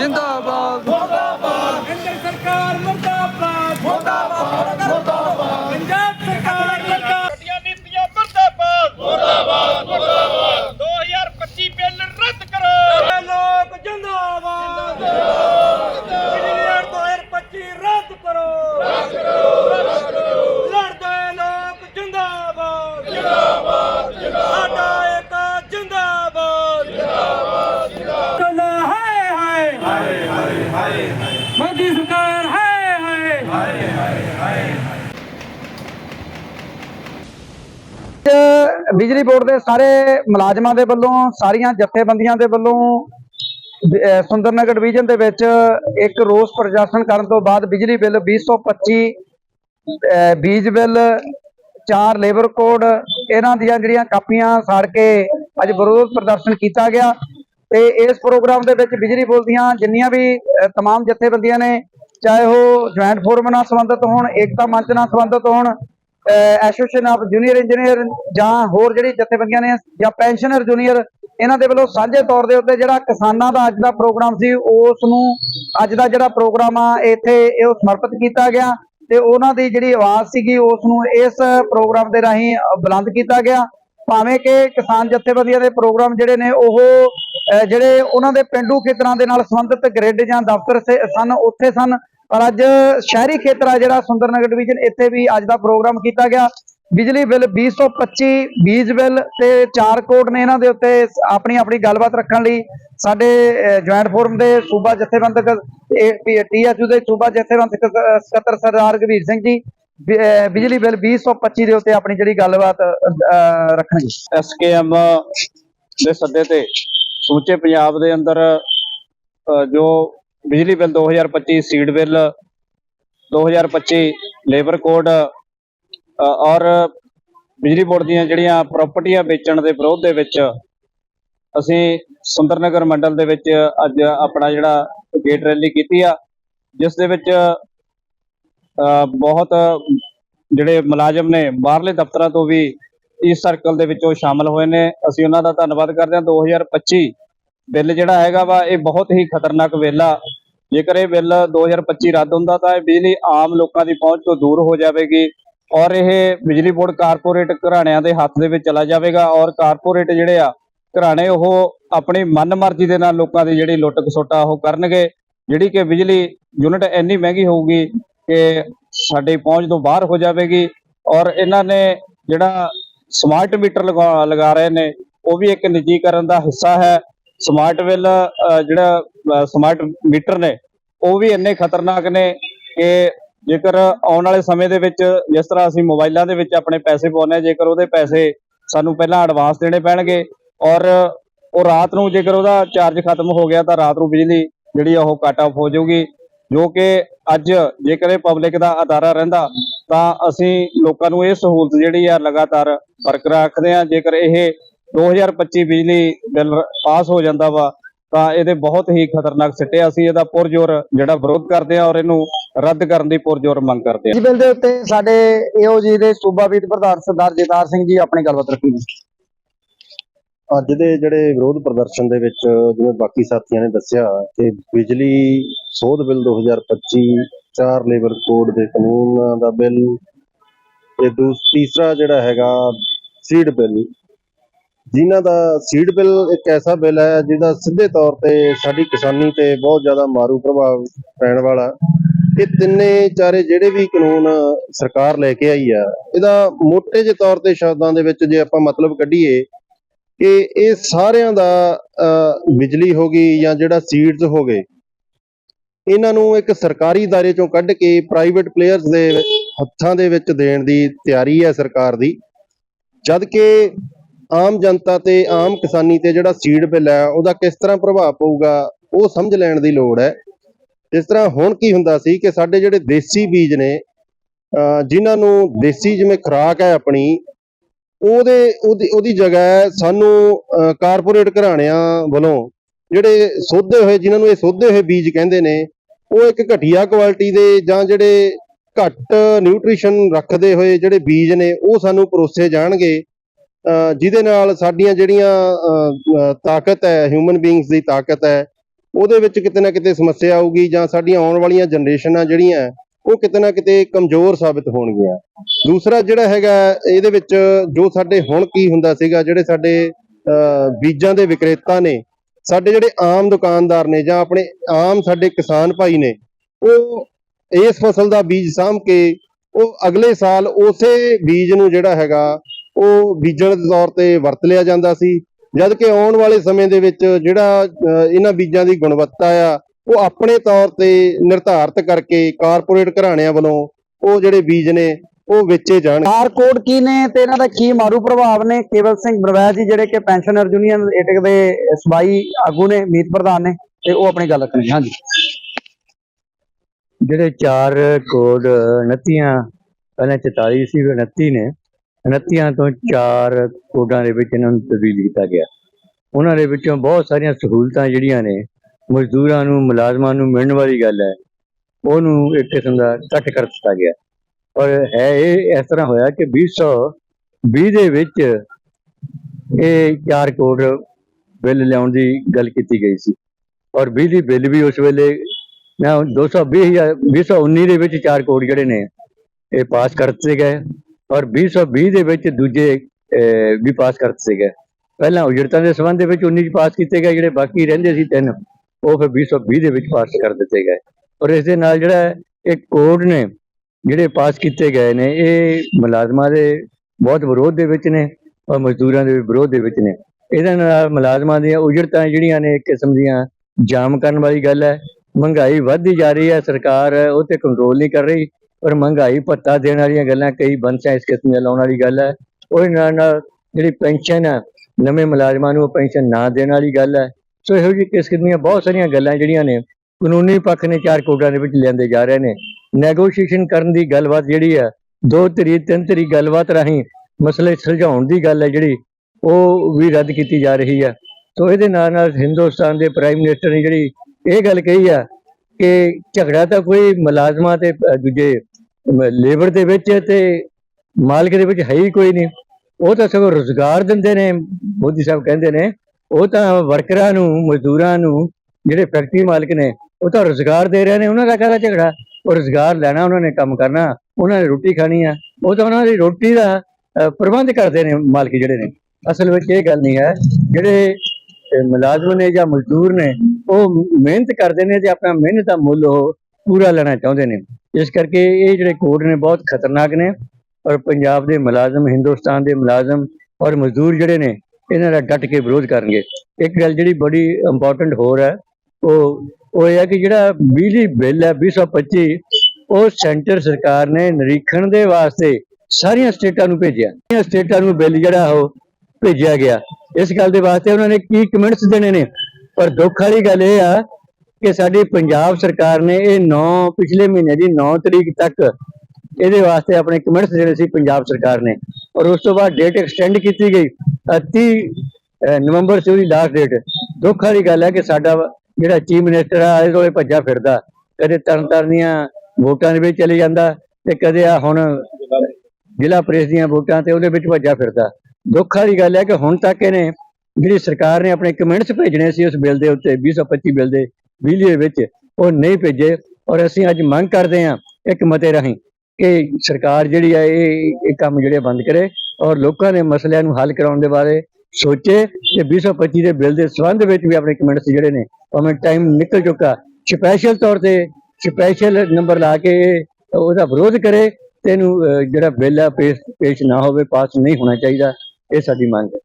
জিন্দাবাদ। ਬਿਜਲੀ ਬੋਰਡ ਦੇ ਸਾਰੇ ਮੁਲਾਜ਼ਮਾਂ ਦੇ ਵੱਲੋਂ, ਸਾਰੀਆਂ ਜਥੇਬੰਦੀਆਂ ਦੇ ਵੱਲੋਂ ਅਹ, ਸੁੰਦਰਨਗਰ ਡਿਵੀਜ਼ਨ ਦੇ ਵਿੱਚ ਇੱਕ ਰੋਸ ਪ੍ਰਦਰਸ਼ਨ ਕਰਨ ਤੋਂ ਬਾਅਦ ਬਿਜਲੀ ਬਿੱਲ 2025 ਅਹ, ਬੀਜ ਬਿੱਲ, ਚਾਰ ਲੇਬਰ ਕੋਡ, ਇਹਨਾਂ ਦੀਆਂ ਜਿਹੜੀਆਂ ਕਾਪੀਆਂ ਸਾੜ ਕੇ ਅੱਜ ਵਿਰੋਧ ਪ੍ਰਦਰਸ਼ਨ ਕੀਤਾ ਗਿਆ। ਤੇ ਇਸ ਪ੍ਰੋਗਰਾਮ ਦੇ ਵਿੱਚ ਬਿਜਲੀ ਬੋਰਡ ਦੀਆਂ ਜਿੰਨੀਆਂ ਵੀ, ਅਹ, ਤਮਾਮ ਜਥੇਬੰਦੀਆਂ ਨੇ, ਚਾਹੇ ਉਹ ਜੁਆਇੰਟ ਫੋਰਮ ਨਾਲ ਸੰਬੰਧਿਤ ਹੋਣ, ਏਕਤਾ ਮੰਚ ਨਾਲ ਸੰਬੰਧਿਤ ਹੋਣ ਐਸੋਸੀਏਸ਼ਨ ਆਫ ਜੂਨੀਅਰ ਇੰਜੀਨੀਅਰ ਜਾਂ ਹੋਰ ਜਿਹੜੀ ਜਥੇਬੰਦੀਆਂ ਨੇ ਜਾਂ ਪੈਨਸ਼ਨਰ ਜੂਨੀਅਰ ਇਹਨਾਂ ਦੇ ਵੱਲੋਂ ਸਾਂਝੇ ਤੌਰ ਦੇ ਉੱਤੇ ਜਿਹੜਾ ਕਿਸਾਨਾਂ ਦਾ ਅੱਜ ਦਾ ਪ੍ਰੋਗਰਾਮ ਸੀ ਉਸ ਨੂੰ ਅੱਜ ਦਾ ਜਿਹੜਾ ਪ੍ਰੋਗਰਾਮ ਆ, ਇੱਥੇ ਇਹ ਸਮਰਪਿਤ ਕੀਤਾ ਗਿਆ ਤੇ ਉਹਨਾਂ ਦੀ ਜਿਹੜੀ ਆਵਾਜ਼ ਸੀਗੀ ਉਸ ਨੂੰ ਇਸ ਪ੍ਰੋਗਰਾਮ ਦੇ ਰਾਹੀਂ ਬੁਲੰਦ ਕੀਤਾ ਗਿਆ। ਭਾਵੇਂ ਕਿ ਕਿਸਾਨ ਜਥੇਬੰਦੀਆਂ ਦੇ ਪ੍ਰੋਗਰਾਮ ਜਿਹੜੇ ਨੇ, ਉਹ ਜਿਹੜੇ ਉਹਨਾਂ ਦੇ ਪਿੰਡੂ ਖੇਤਰਾਂ ਦੇ ਨਾਲ ਸੰਬੰਧਿਤ ਗ੍ਰਿਡ ਜਾਂ ਦਫ਼ਤਰ ਸਨ, ਉੱਥੇ ਸਨ ਪਰ ਅੱਜ ਸ਼ਹਿਰੀ ਖੇਤਰ ਆ ਜਿਹੜਾ ਸੁੰਦਰਨਗਰ ਡਿਵੀਜ਼ਨ ਇੱਥੇ ਵੀ ਅੱਜ ਦਾ ਪ੍ਰੋਗਰਾਮ ਕੀਤਾ ਗਿਆ। ਬਿਜਲੀ ਬਿੱਲ 2025 ਬੀਜ ਬਿੱਲ ਤੇ ਚਾਰ ਕੋਡ ਨੇ ਇਹਨਾਂ ਦੇ ਉੱਤੇ ਆਪਣੀ ਆਪਣੀ ਗੱਲਬਾਤ ਰੱਖਣ ਲਈ। ਸਾਡੇ ਜੁਆਇੰਟ ਫੋਰਮ ਦੇ ਸੂਬਾ ਜਥੇਬੰਦਕ ਟੀਐਚਯੂ ਦੇ ਸੂਬਾ ਜਥੇਬੰਦਕ ਸਕੱਤਰ ਸਰਦਾਰ ਗਵੀਰ ਸਿੰਘ ਜੀ ਬਿ- ਅਹ ਬਿਜਲੀ ਬਿੱਲ 2025 ਦੇ ਉੱਤੇ ਆਪਣੀ ਜਿਹੜੀ ਗੱਲਬਾਤ ਅਹ, ਰੱਖਣਗੇ ਐਸਕੇਐਮ ਦੇ ਸੱਦੇ ਤੇ ਸਮੁੱਚੇ ਪੰਜਾਬ ਦੇ ਅੰਦਰ ਜੋ ਬਿਜਲੀ bill 2025 seed bill 2025 labour code ਔਰ ਬਿਜਲੀ ਬੋਰਡ ਦੀਆਂ ਜਿਹੜੀਆਂ ਪ੍ਰਾਪਰਟੀਆਂ ਵੇਚਣ ਦੇ ਵਿਰੋਧ ਦੇ ਵਿੱਚ ਅਸੀਂ ਸੁੰਦਰਨਗਰ ਮੰਡਲ ਦੇ ਵਿੱਚ ਅੱਜ ਆਪਣਾ ਜਿਹੜਾ ਗੇਟ ਰੈਲੀ ਕੀਤੀ ਆ, ਜਿਸ ਦੇ ਵਿੱਚ ਬਹੁਤ ਜਿਹੜੇ ਮੁਲਾਜ਼ਮ ਨੇ ਬਾਹਰਲੇ ਦਫ਼ਤਰਾਂ ਤੋਂ ਵੀ ਇਸ ਸਰਕਲ ਦੇ ਵਿੱਚ ਉਹ ਸ਼ਾਮਲ ਹੋਏ ਨੇ। ਅਸੀਂ ਉਹਨਾਂ ਦਾ ਧੰਨਵਾਦ ਕਰਦੇ ਹਾਂ। 2025 ਬਿੱਲ ਜਿਹੜਾ ਹੈਗਾ ਵਾ, ਇਹ ਬਹੁਤ ਹੀ ਖਤਰਨਾਕ ਬਿੱਲ ਆ। ਜੇਕਰ ਇਹ ਬਿੱਲ 2025 ਰੱਦ ਹੁੰਦਾ ਤਾਂ ਇਹ ਬਿਜਲੀ ਆਮ ਲੋਕਾਂ ਦੀ ਪਹੁੰਚ ਤੋਂ ਦੂਰ ਹੋ ਜਾਵੇਗੀ ਔਰ ਇਹ ਬਿਜਲੀ ਬੋਰਡ ਕਾਰਪੋਰੇਟ ਘਰਾਣਿਆਂ ਦੇ ਹੱਥ ਦੇ ਵਿੱਚ ਚਲਾ ਜਾਵੇਗਾ ਔਰ ਕਾਰਪੋਰੇਟ ਜਿਹੜੇ ਆ, ਘਰਾਣੇ ਉਹ ਆਪਣੀ ਮਨਮਰਜ਼ੀ ਦੇ ਨਾਲ ਲੋਕਾਂ ਦੀ ਜਿਹੜੀ ਲੁੱਟ ਖਸੁੱਟਾ ਉਹ ਕਰਨਗੇ, ਜਿਹੜੀ ਕਿ ਬਿਜਲੀ ਯੂਨਿਟ ਇੰਨੀ ਮਹਿੰਗੀ ਹੋਊਗੀ ਕਿ ਸਾਡੀ ਪਹੁੰਚ ਤੋਂ ਬਾਹਰ ਹੋ ਜਾਵੇਗੀ ਔਰ ਇਹਨਾਂ ਨੇ ਜਿਹੜਾ ਸਮਾਰਟ ਮੀਟਰ ਲਗਾ ਲਗਾ ਰਹੇ ਨੇ, ਉਹ ਵੀ ਇੱਕ ਨਿੱਜੀਕਰਨ ਦਾ ਹਿੱਸਾ ਹੈ। ਸਮਾਰਟ ਬਿੱਲ ਜਿਹੜਾ ਸਮਾਰਟ ਮੀਟਰ ਨੇ, ਉਹ ਵੀ ਇੰਨੇ ਖਤਰਨਾਕ ਨੇ ਕਿ ਜੇਕਰ ਆਉਣ ਵਾਲੇ ਸਮੇਂ ਦੇ ਵਿੱਚ ਜਿਸ ਤਰ੍ਹਾਂ ਅਸੀਂ ਮੋਬਾਈਲਾਂ ਦੇ ਵਿੱਚ ਆਪਣੇ ਪੈਸੇ ਪਾਉਂਦੇ ਹਾਂ, ਜੇਕਰ ਉਹਦੇ ਪੈਸੇ ਸਾਨੂੰ ਪਹਿਲਾਂ ਐਡਵਾਂਸ ਦੇਣੇ ਪੈਣਗੇ ਔਰ ਉਹ ਰਾਤ ਨੂੰ ਜੇਕਰ ਉਹਦਾ ਚਾਰਜ ਖਤਮ ਹੋ ਗਿਆ ਤਾਂ ਰਾਤ ਨੂੰ ਬਿਜਲੀ ਜਿਹੜੀ ਆ ਉਹ ਕੱਟ ਆਫ ਹੋ ਜਾਊਗੀ, ਜੋ ਕਿ ਅੱਜ ਜੇਕਰ ਇਹ ਪਬਲਿਕ ਦਾ ਅਦਾਰਾ ਰਹਿੰਦਾ ਤਾਂ ਅਸੀਂ ਲੋਕਾਂ ਨੂੰ ਇਹ ਸਹੂਲਤ ਜਿਹੜੀ ਆ ਲਗਾਤਾਰ ਬਰਕਰਾਰ ਰੱਖਦੇ ਆ ਜੇਕਰ ਇਹ 2025 ਬਿਜਲੀ ਬਿੱਲ ਪਾਸ ਹੋ ਜਾਂਦਾ ਵਾ ਤਾਂ ਇਹਦੇ ਬਹੁਤ ਹੀ ਖਤਰਨਾਕ ਸਿੱਟੇ ਆ। ਅਸੀਂ ਇਹਦਾ ਪੁਰਜ਼ੋਰ ਜਿਹੜਾ ਵਿਰੋਧ ਕਰਦੇ ਆ ਔਰ ਇਹਨੂੰ ਰੱਦ ਕਰਨ ਦੀ ਪੁਰਜ਼ੋਰ ਮੰਗ ਕਰਦੇ ਆ ਇਸ ਬਿੱਲ ਦੇ ਉੱਤੇ ਸਾਡੇ ਏਓ ਜੀ ਦੇ ਸੂਬਾ ਵੀਰ ਪ੍ਰਧਾਨ ਸਰਦਾਰ ਜਗਤਾਰ ਸਿੰਘ ਜੀ ਆਪਣੀ ਗੱਲਬਾਤ ਰੱਖਣਗੇ ਅੱਜ ਦੇ ਜਿਹੜੇ ਵਿਰੋਧ ਪ੍ਰਦਰਸ਼ਨ ਦੇ ਵਿੱਚ ਜਿਵੇਂ ਬਾਕੀ ਸਾਥੀਆਂ ਨੇ ਦੱਸਿਆ ਕਿ ਬਿਜਲੀ ਸੋਧ ਬਿੱਲ 2025 ਚਾਰ ਲੇਬਰ ਕੋਡ ਦੇ ਕਾਨੂੰਨਾਂ ਦਾ ਬਿੱਲ ਤੇ ਦੂਸ ਤੀਸਰਾ ਜਿਹੜਾ ਹੈਗਾ ਸੀਡ ਬਿੱਲ ਜਿਨ੍ਹਾਂ ਦਾ ਸੀਡ ਬਿੱਲ ਇੱਕ ਐਸਾ ਬਿੱਲ ਹੈ ਜਿਹਦਾ ਸਿੱਧੇ ਤੌਰ ਤੇ ਸਾਡੀ ਕਿਸਾਨੀ ਤੇ ਬਹੁਤ ਜ਼ਿਆਦਾ ਮਾਰੂ ਪ੍ਰਭਾਵ ਪੈਣ ਵਾਲਾ ਇਹ ਤਿੰਨੇ ਚਾਰੇ ਜਿਹੜੇ ਵੀ ਕਾਨੂੰਨ ਸਰਕਾਰ ਲੈ ਕੇ ਆਈ ਆ ਇਹਦਾ ਮੋٹے ਜਿਹੇ ਤੌਰ ਤੇ ਸ਼ਬਦਾਂ ਦੇ ਵਿੱਚ ਜੇ ਆਪਾਂ ਮਤਲਬ ਕੱਢੀਏ ਕਿ ਇਹ ਸਾਰਿਆਂ ਦਾ ਅਹ, ਬਿਜਲੀ ਹੋ ਗਈ ਜਾਂ ਜਿਹੜਾ ਸੀਡਸ ਹੋ ਗਏ ਇਹਨਾਂ ਨੂੰ ਇੱਕ ਸਰਕਾਰੀ ਦਾਇਰੇ ਚੋਂ ਕੱਢ ਕੇ ਪ੍ਰਾਈਵੇਟ ਪਲੇਅਰਸ ਦੇ ਹੱਥਾਂ ਦੇ ਵਿੱਚ ਦੇਣ ਦੀ ਤਿਆਰੀ ਹੈ ਸਰਕਾਰ ਦੀ। ਜਦ ਕਿ ਆਮ ਜਨਤਾ ਤੇ ਆਮ ਕਿਸਾਨੀ ਤੇ ਜਿਹੜਾ ਸੀਡ ਬਿੱਲ ਹੈ ਉਹਦਾ ਕਿਸ ਤਰ੍ਹਾਂ ਪ੍ਰਭਾਵ ਪਊਗਾ ਉਹ ਸਮਝ ਲੈਣ ਦੀ ਲੋੜ ਹੈ। ਇਸ ਤਰ੍ਹਾਂ ਹੁਣ ਕੀ ਹੁੰਦਾ ਸੀ ਕਿ ਸਾਡੇ ਜਿਹੜੇ ਦੇਸੀ ਬੀਜ ਨੇ ਅਹ, ਜਿਨ੍ਹਾਂ ਨੂੰ ਦੇਸੀ ਜਿਵੇਂ ਖੁਰਾਕ ਹੈ ਆਪਣੀ ਉਹਦੇ ਉਹਦੀ ਉਹਦੀ ਜਗ੍ਹਾ ਸਾਨੂੰ ਅਹ, ਕਾਰਪੋਰੇਟ ਘਰਾਣਿਆਂ ਵੱਲੋਂ ਜਿਹੜੇ ਸੋਧੇ ਹੋਏ ਜਿਨ੍ਹਾਂ ਨੂੰ ਇਹ ਸੋਧੇ ਹੋਏ ਬੀਜ ਕਹਿੰਦੇ ਨੇ ਉਹ ਇੱਕ ਘਟੀਆ ਕੁਆਲਿਟੀ ਦੇ ਜਾਂ ਜਿਹੜੇ ਘੱਟ ਨਿਊਟ੍ਰੀਸ਼ਨ ਰੱਖਦੇ ਹੋਏ ਜਿਹੜੇ ਬੀਜ ਨੇ ਉਹ ਸਾਨੂੰ ਪਰੋਸੇ ਜਾਣਗੇ। ਜਿਹਦੇ ਨਾਲ ਸਾਡੀਆਂ ਜਿਹੜੀਆਂ ਤਾਕਤ ਹੈ ਹਿਊਮਨ ਬੀਇੰਗਸ ਦੀ ਤਾਕਤ ਹੈ ਉਹਦੇ ਵਿੱਚ ਕਿਤੇ ਨਾ ਕਿਤੇ ਸਮੱਸਿਆ ਆਊਗੀ ਜਾਂ ਸਾਡੀਆਂ ਆਉਣ ਵਾਲੀਆਂ ਜਨਰੇਸ਼ਨਾਂ ਜਿਹੜੀਆਂ ਉਹ ਕਿਤੇ ਨਾ ਕਿਤੇ ਕਮਜ਼ੋਰ ਸਾਬਿਤ ਹੋਣਗੀਆਂ। ਦੂਸਰਾ ਜਿਹੜਾ ਹੈਗਾ ਇਹਦੇ ਵਿੱਚ ਜੋ ਸਾਡੇ ਹੁਣ ਕੀ ਹੁੰਦਾ ਸੀਗਾ ਜਿਹੜੇ ਸਾਡੇ ਅਹ, ਬੀਜਾਂ ਦੇ ਵਿਕਰੇਤਾ ਨੇ ਸਾਡੇ ਜਿਹੜੇ ਆਮ ਦੁਕਾਨਦਾਰ ਨੇ ਜਾਂ ਆਪਣੇ ਆਮ ਸਾਡੇ ਕਿਸਾਨ ਭਾਈ ਨੇ ਉਹ ਇਸ ਫਸਲ ਦਾ ਬੀਜ ਸਾਂਭ ਕੇ ਉਹ ਅਗਲੇ ਸਾਲ ਉਸੇ ਬੀਜ ਨੂੰ ਜਿਹੜਾ ਹੈਗਾ ਉਹ ਬੀਜਣ ਦੇ ਤੌਰ ਤੇ ਵਰਤ ਲਿਆ ਜਾਂਦਾ ਸੀ। ਜਦ ਕਿ ਆਉਣ ਵਾਲੇ ਸਮੇਂ ਦੇ ਵਿੱਚ ਜਿਹੜਾ ਇਹਨਾਂ ਬੀਜਾਂ ਦੀ ਗੁਣਵੱਤਾ ਆ ਉਹ ਆਪਣੇ ਤੌਰ ਤੇ ਨਿਰਧਾਰਤ ਕਰਕੇ ਕਾਰਪੋਰੇਟ ਘਰਾਣਿਆਂ ਵੱਲੋਂ ਉਹ ਜਿਹੜੇ ਬੀਜ ਨੇ ਉਹ ਵੇਚੇ ਜਾਣ। ਆਰ ਕੋਡ ਕੀ ਨੇ ਤੇ ਇਹਨਾਂ ਦਾ ਕੀ ਮਾਰੂ ਪ੍ਰਭਾਵ ਨੇ? ਕੇਵਲ ਸਿੰਘ ਬਰਵੈਜ ਜੀ ਜਿਹੜੇ ਕਿ ਪੈਨਸ਼ਨਰ ਯੂਨੀਅਨ ਏਟਕ ਦੇ ਸਬਾਈ ਆਗੂ ਨੇ ਮੀਤ ਪ੍ਰਧਾਨ ਨੇ ਤੇ ਉਹ ਆਪਣੀ ਗੱਲ ਕਰਨਗੇ। ਹਾਂਜੀ। ਜਿਹੜੇ ਚਾਰ ਕੋਡ 29 ਪਹਿਲਾਂ 44 ਸੀ ਫਿਰ 29 ਨੇ। 29 ਤੋਂ ਚਾਰ ਕੋਡਾਂ ਦੇ ਵਿੱਚ ਇਹਨਾਂ ਨੂੰ ਤਬਦੀਲ ਕੀਤਾ ਗਿਆ। ਉਹਨਾਂ ਦੇ ਵਿੱਚੋਂ ਬਹੁਤ ਸਾਰੀਆਂ ਸਹੂਲਤਾਂ ਜਿਹੜੀਆਂ ਨੇ, ਮਜ਼ਦੂਰਾਂ ਨੂੰ, ਮੁਲਾਜ਼ਮਾਂ ਨੂੰ ਮਿਲਣ ਵਾਲੀ ਗੱਲ ਹੈ, ਉਹਨੂੰ ਇੱਕ ਕਿਸਮ ਦਾ ਕੱਟ ਕਰ ਦਿੱਤਾ ਗਿਆ। ਔਰ ਹੈ ਇਹ ਇਸ ਤਰ੍ਹਾਂ ਹੋਇਆ ਕਿ 2020 ਦੇ ਵਿੱਚ ਇਹ ਚਾਰ ਕੋਡ ਬਿੱਲ ਲਿਆਉਣ ਦੀ ਗੱਲ ਕੀਤੀ ਗਈ ਸੀ। ਔਰ ਬਿਜਲੀ ਬਿੱਲ ਵੀ ਉਸ ਵੇਲੇ ਨਾ 220 ਹਜ਼ਾਰ 2019 ਦੇ ਵਿੱਚ ਚਾਰ ਕੋਡ ਜਿਹੜੇ ਨੇ, ਇਹ ਪਾਸ ਕਰ ਦਿੱਤੇ ਗਏ। ਔਰ 2020 ਦੇ ਵਿੱਚ ਦੂਜੇ ਵੀ ਪਾਸ ਕਰ ਦਿੱਤੇ ਗਏ ਪਹਿਲਾਂ ਉਜਰਤਾਂ ਦੇ ਸੰਬੰਧ ਦੇ ਵਿੱਚ 19 ਚ ਪਾਸ ਕੀਤੇ ਗਏ, ਜਿਹੜੇ ਬਾਕੀ ਰਹਿੰਦੇ ਸੀ ਤਿੰਨ, ਉਹ ਫਿਰ 2020 ਦੇ ਵਿੱਚ ਪਾਸ ਕਰ ਦਿੱਤੇ ਗਏ। ਔਰ ਇਸ ਦੇ ਨਾਲ ਜਿਹੜਾ ਇਹ ਕੋਡ ਨੇ, ਜਿਹੜੇ ਪਾਸ ਕੀਤੇ ਗਏ ਨੇ, ਇਹ ਮੁਲਾਜ਼ਮਾਂ ਦੇ ਬਹੁਤ ਵਿਰੋਧ ਦੇ ਵਿੱਚ ਨੇ ਔਰ ਮਜ਼ਦੂਰਾਂ ਦੇ ਵਿਰੋਧ ਦੇ ਵਿੱਚ ਨੇ। ਇਹਦੇ ਨਾਲ ਮੁਲਾਜ਼ਮਾਂ ਦੀਆਂ ਉਜਰਤਾਂ ਜਿਹੜੀਆਂ ਨੇ, ਇੱਕ ਕਿਸਮ ਦੀਆਂ ਜਾਮ ਕਰਨ ਵਾਲੀ ਗੱਲ ਹੈ। ਮਹਿੰਗਾਈ ਵੱਧਦੀ ਜਾ ਰਹੀ ਹੈ, ਸਰਕਾਰ ਉਹ ਤੇ ਕੰਟਰੋਲ ਨਹੀਂ ਕਰ ਰਹੀ। ਪਰ ਮਹਿੰਗਾਈ, ਭੱਤਾ ਦੇਣ ਵਾਲੀਆਂ ਗੱਲਾਂ ਕਈ ਬੰਸਾਂ ਇਸ ਕਿਸਮ ਦੀਆਂ ਲਾਉਣ ਵਾਲੀ ਗੱਲ ਹੈ। ਉਹਦੇ ਨਾਲ ਨਾਲ ਜਿਹੜੀ ਪੈਨਸ਼ਨ ਹੈ, ਨਵੇਂ ਮੁਲਾਜ਼ਮਾਂ ਨੂੰ ਉਹ ਪੈਨਸ਼ਨ ਨਾ ਦੇਣ ਵਾਲੀ ਗੱਲ ਹੈ। ਸੋ ਇਹੋ ਜਿਹੀ ਕਿਸਮ ਦੀਆਂ ਬਹੁਤ ਸਾਰੀਆਂ ਗੱਲਾਂ ਜਿਹੜੀਆਂ ਨੇ, ਕਾਨੂੰਨੀ ਪੱਖ ਨੇ ਚਾਰ ਕੋਡਾਂ ਦੇ ਵਿੱਚ ਲਿਆਂਦੇ ਜਾ ਰਹੇ ਨੇ। ਨੈਗੋਸ਼ੀਏਸ਼ਨ ਕਰਨ ਦੀ ਗੱਲਬਾਤ ਜਿਹੜੀ ਹੈ, ਦੋ ਧਰੀ ਤਿੰਨ ਧਰੀ ਗੱਲਬਾਤ ਰਾਹੀਂ ਮਸਲੇ ਸੁਲਝਾਉਣ ਦੀ ਗੱਲ ਹੈ ਜਿਹੜੀ, ਉਹ ਵੀ ਰੱਦ ਕੀਤੀ ਜਾ ਰਹੀ ਹੈ। ਸੋ ਇਹਦੇ ਨਾਲ ਨਾਲ ਹਿੰਦੁਸਤਾਨ ਦੇ ਪ੍ਰਾਈਮ ਮਿਨਿਸਟਰ ਨੇ ਜਿਹੜੀ ਇਹ ਗੱਲ ਕਹੀ ਆ ਕਿ ਝਗੜਾ ਤਾਂ ਕੋਈ ਮੁਲਾਜ਼ਮਾਂ ਤੇ ਦੂਜੇ ਲੇਬਰ ਦੇ ਵਿੱਚ ਤੇ ਮਾਲਕ ਦੇ ਵਿੱਚ ਹੈ ਹੀ ਕੋਈ ਨਹੀਂ। ਉਹ ਤਾਂ ਸਗੋਂ ਰੋਜ਼ਗਾਰ ਦਿੰਦੇ ਨੇ, ਮੋਦੀ ਸਾਹਿਬ ਕਹਿੰਦੇ ਨੇ। ਉਹ ਤਾਂ ਵਰਕਰਾਂ ਨੂੰ, ਮਜ਼ਦੂਰਾਂ ਨੂੰ, ਜਿਹੜੇ ਫੈਕਟਰੀ ਮਾਲਕ ਨੇ, ਉਹ ਤਾਂ ਰੋਜ਼ਗਾਰ ਦੇ ਰਹੇ ਨੇ। ਉਹਨਾਂ ਦਾ ਕਾਹਦਾ ਝਗੜਾ? ਉਹ ਰੋਜ਼ਗਾਰ ਲੈਣਾ ਉਹਨਾਂ ਨੇ, ਕੰਮ ਕਰਨਾ। ਉਹਨਾਂ ਨੇ ਰੋਟੀ ਖਾਣੀ ਆ। ਉਹ ਤਾਂ ਉਹਨਾਂ ਦੀ ਰੋਟੀ ਦਾ ਪ੍ਰਬੰਧ ਕਰਦੇ ਨੇ ਮਾਲਕ ਜਿਹੜੇ ਨੇ। ਅਸਲ ਵਿੱਚ ਇਹ ਗੱਲ ਨਹੀਂ ਹੈ। ਜਿਹੜੇ ਮੁਲਾਜ਼ਮ ਨੇ ਜਾਂ ਮਜ਼ਦੂਰ ਨੇ ਉਹ ਮਿਹਨਤ ਕਰਦੇ ਨੇ ਤੇ ਆਪਣਾ ਮਿਹਨਤ ਦਾ ਮੁੱਲ ਉਹ ਪੂਰਾ ਲੈਣਾ ਚਾਹੁੰਦੇ ਨੇ। ਇਸ ਕਰਕੇ ਇਹ ਜਿਹੜੇ ਕੋਡ ਨੇ ਬਹੁਤ ਖਤਰਨਾਕ ਨੇ ਔਰ ਪੰਜਾਬ ਦੇ ਮੁਲਾਜ਼ਮ, ਹਿੰਦੁਸਤਾਨ ਦੇ ਮੁਲਾਜ਼ਮ ਔਰ ਮਜ਼ਦੂਰ ਜਿਹੜੇ ਨੇ, ਇਹਨਾਂ ਦਾ ਡਟ ਕੇ ਵਿਰੋਧ ਕਰਨਗੇ। ਇੱਕ ਗੱਲ ਜਿਹੜੀ ਬੜੀ ਇੰਪੋਰਟੈਂਟ ਹੋਰ ਹੈ, ਉਹ ਉਹ ਇਹ ਹੈ ਕਿ ਜਿਹੜਾ ਬਿਜਲੀ ਬਿੱਲ ਹੈ 225 ਉਹ ਸੈਂਟਰ ਸਰਕਾਰ ਨੇ ਨਿਰੀਖਣ ਦੇ ਵਾਸਤੇ ਸਾਰੀਆਂ ਸਟੇਟਾਂ ਨੂੰ ਭੇਜਿਆ। ਸਾਰੀਆਂ ਸਟੇਟਾਂ ਨੂੰ ਬਿੱਲ ਜਿਹੜਾ ਉਹ ਭੇਜਿਆ ਗਿਆ। ਇਸ ਗੱਲ ਦੇ ਵਾਸਤੇ ਉਹਨਾਂ ਨੇ ਕੀ ਕਮੈਂਟਸ ਦੇਣੇ ਨੇ? ਪਰ ਦੁੱਖ ਵਾਲੀ ਗੱਲ ਇਹ ਆ ਕਿ ਸਾਡੀ ਪੰਜਾਬ ਸਰਕਾਰ ਨੇ ਇਹ 9 ਪਿਛਲੇ ਮਹੀਨੇ ਦੀ 9 ਤਰੀਕ ਤੱਕ ਇਹਦੇ ਵਾਸਤੇ ਆਪਣੇ ਕਮੈਂਟਸ ਜਿਹੜੇ ਸੀ ਪੰਜਾਬ ਸਰਕਾਰ ਨੇ ਔਰ ਉਸ ਤੋਂ ਬਾਅਦ ਡੇਟ ਐਕਸਟੈਂਡ ਕੀਤੀ ਗਈ, ਅਹ 30 ਨਵੰਬਰ ਸੀ ਉਹਦੀ ਲਾਸਟ ਡੇਟ ਦੁੱਖ ਵਾਲੀ ਗੱਲ ਹੈ ਕਿ ਸਾਡਾ ਜਿਹੜਾ ਚੀਫ ਮਿਨਿਸਟਰ ਆ, ਇਹਦੇ ਕੋਲੇ ਭੱਜਾ ਫਿਰਦਾ, ਕਦੇ ਤਰਨ ਤਾਰਨ ਦੀਆਂ ਵੋਟਾਂ ਦੇ ਵਿੱਚ ਚਲੇ ਜਾਂਦਾ ਤੇ ਕਦੇ ਆ ਹੁਣ ਜ਼ਿਲ੍ਹਾ ਪ੍ਰੇਸ ਦੀਆਂ ਵੋਟਾਂ ਤੇ ਉਹਦੇ ਵਿੱਚ ਭੱਜਾ ਫਿਰਦਾ। ਦੁੱਖ ਵਾਲੀ ਗੱਲ ਹੈ ਕਿ ਹੁਣ ਤੱਕ ਇਹਨੇ ਜਿਹੜੀ ਸਰਕਾਰ ਨੇ ਆਪਣੇ ਕਮੈਂਟਸ ਭੇਜਣੇ ਸੀ ਉਸ ਬਿੱਲ ਦੇ ਉੱਤੇ 2025 ਬਿੱਲ ਦੇ ਬਿਜਲੀ ਦੇ ਵਿੱਚ, ਉਹ ਨਹੀਂ ਭੇਜੇ ਔਰ ਅਸੀਂ ਅੱਜ ਮੰਗ ਕਰਦੇ ਹਾਂ ਇੱਕ ਮਤੇ ਰਾਹੀਂ ਕਿ ਸਰਕਾਰ ਜਿਹੜੀ ਹੈ ਇਹ ਇਹ ਕੰਮ ਜਿਹੜੇ ਬੰਦ ਕਰੇ ਔਰ ਲੋਕਾਂ ਦੇ ਮਸਲਿਆਂ ਨੂੰ ਹੱਲ ਕਰਾਉਣ ਦੇ ਬਾਰੇ ਸੋਚੇ ਕਿ 2025 ਦੇ ਬਿੱਲ ਦੇ ਸੰਬੰਧ ਵਿੱਚ ਵੀ ਆਪਣੇ ਕਮੈਂਟਸ ਜਿਹੜੇ ਨੇ, ਭਾਵੇਂ ਟਾਈਮ ਨਿਕਲ ਚੁੱਕਾ, ਸਪੈਸ਼ਲ ਤੌਰ ਤੇ ਸਪੈਸ਼ਲ ਨੰਬਰ ਲਾ ਕੇ ਇਹ ਉਹਦਾ ਵਿਰੋਧ ਕਰੇ ਤੇ ਇਹਨੂੰ ਜਿਹੜਾ ਬਿੱਲ ਹੈ ਪੇਸ਼ ਪੇਸ਼ ਨਾ ਹੋਵੇ, ਪਾਸ ਨਹੀਂ ਹੋਣਾ ਚਾਹੀਦਾ, ਇਹ ਸਾਡੀ ਮੰਗ ਹੈ।